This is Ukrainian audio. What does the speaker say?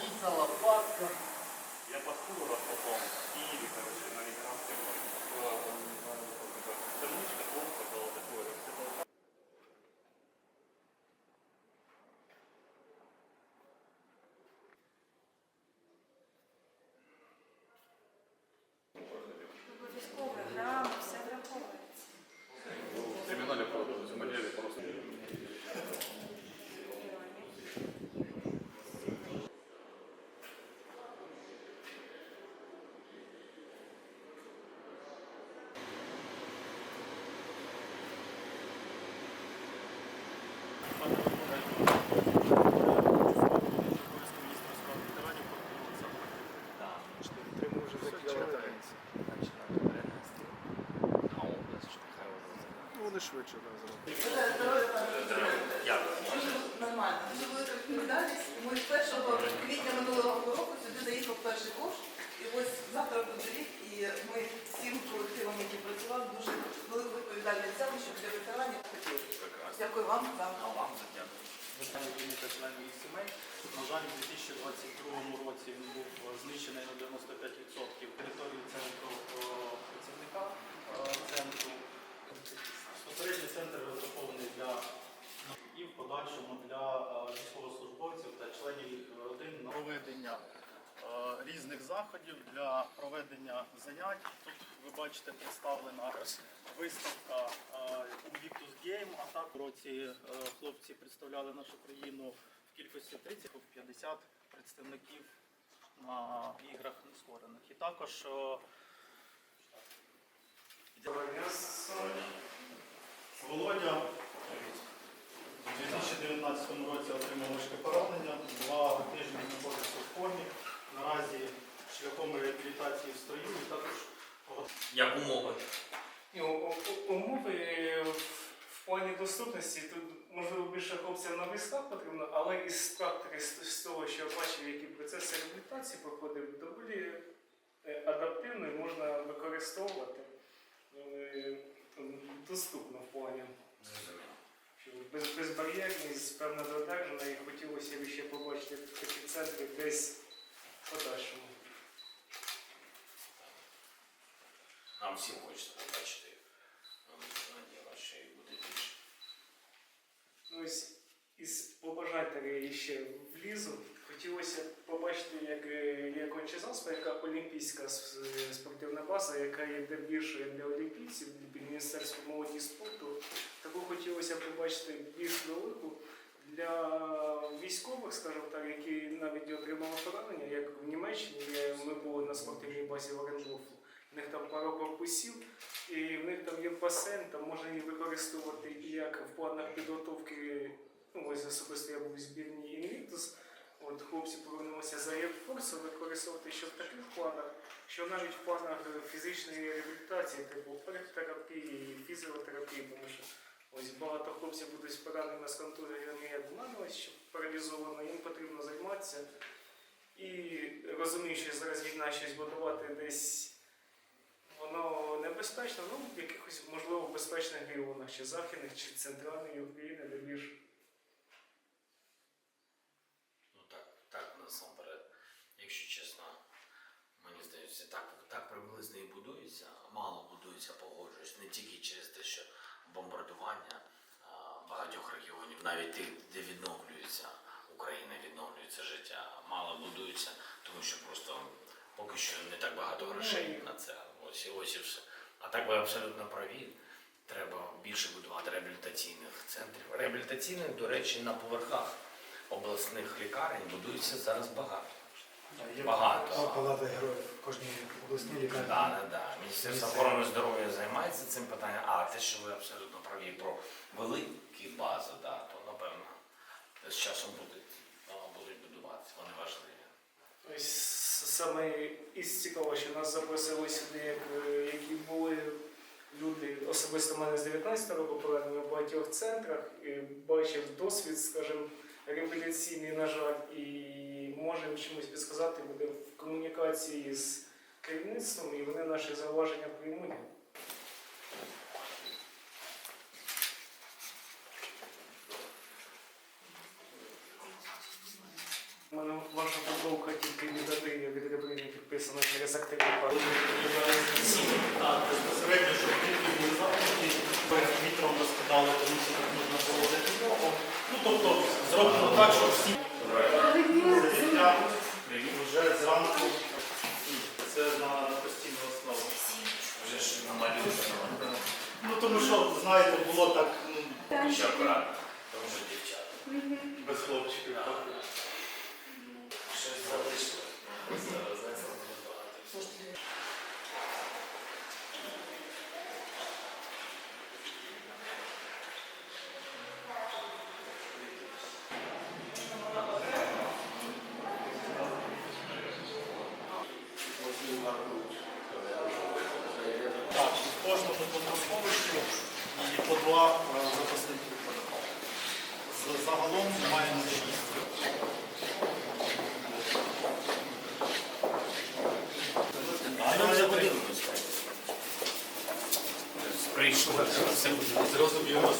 sheet fell off. Uh, відповідальність взяли, для ветеранів хотіли. Дякую вам за Питання прийнято членів їх сімей. На жаль, у 2022 році він був знищений на 95% території центру е, працівника е, центру. Безпосередньо центр заповнений для і в подальшому для е, військовослужбовців та членів їх родин на проведення е, різних заходів для проведення занять. Тут ви бачите представлена виставка Invictus Game, а так в році е, хлопці представляли нашу країну в кількості 30-50 представників на іграх нескорених. І також е, Володя у 2019 році отримав важке поранення, два тижні знаходився в комі. Наразі шляхом реабілітації в строю і також Як умови? У- Умови в плані доступності тут можливо більше хлопцям на військах потрібно, але із практики з, того, що я бачив, які процеси реабілітації проходив, доволі е, адаптивно і можна використовувати е, доступно в плані. Без, безбар'єрність, певна додержана, і хотілося б ще побачити такі центри десь в подальшому. Нам всім хочеться побачити наділа, і буде більше. Ну, ось із побажань таке ще влізу. Хотілося побачити, як е, є Кончезаспа, яка олімпійська е, спортивна база, яка є де більшою для олімпійців, для Міністерства молоді і спорту. Таку хотілося побачити більш велику для військових, скажімо так, які навіть отримали поранення, як в Німеччині. Ми були на спортивній базі в Оренбургу. В них там пару корпусів, і в них там є басейн, там можна її використовувати і як в планах підготовки. Ну, ось особисто я був у збірні Invictus. От хлопці повернулися за Євфорсу використовувати що в таких планах, що навіть в планах фізичної реабілітації, типу терапії, фізіотерапії, тому що ось багато хлопців будуть з пораненими з контузіями, як в що паралізовано, їм потрібно займатися. І розумію, що зараз війна щось будувати десь воно небезпечно, ну в якихось можливо безпечних регіонах, чи західних, чи центральної України, більш Ну так, так насамперед, якщо чесно, мені здається, так, так приблизно і будується. Мало будується, погоджуюсь, не тільки через те, що бомбардування а, багатьох регіонів, навіть тих, де відновлюється Україна, відновлюється життя, мало будується, тому що просто поки що не так багато грошей на це. Ось і ось і все. А так ви абсолютно праві. Треба більше будувати реабілітаційних центрів. Реабілітаційних, до речі, на поверхах обласних лікарень будується зараз багато. Багато. Палата героїв в кожній обласній лікарні. Да, да, да. Міністерство охорони здоров'я займається цим питанням. А те, що ви абсолютно праві про великі бази, да, то напевно з часом будуть, будуть будуватися. Вони важливі. Саме із цікаво, що нас запросили сюди, як, е, які були люди, особисто мене з 19 року поранені в багатьох центрах, і бачив досвід, скажімо, реабілітаційний, на жаль, і можемо чимось підсказати буде в комунікації з керівництвом, і вони наші зауваження приймуть. У мене ваша підписано через активний парк. Так, безпосередньо, щоб тільки були замкнуті, вітром розкидали, тому що так можна проводити ногу. Ну, тобто, зроблено так, щоб всі вже зранку. Це на, постійну основу. Вже ж намалюєш. Ну, тому що, знаєте, було так, ну, Ще акуратно. Тому що дівчата. без хлопчиків. Щось залишилось. Зараз зараз буде багато. Так, в кожному водосховищі два е. З- Загалом маємо шість. А ми вже Все буде зрозуміло.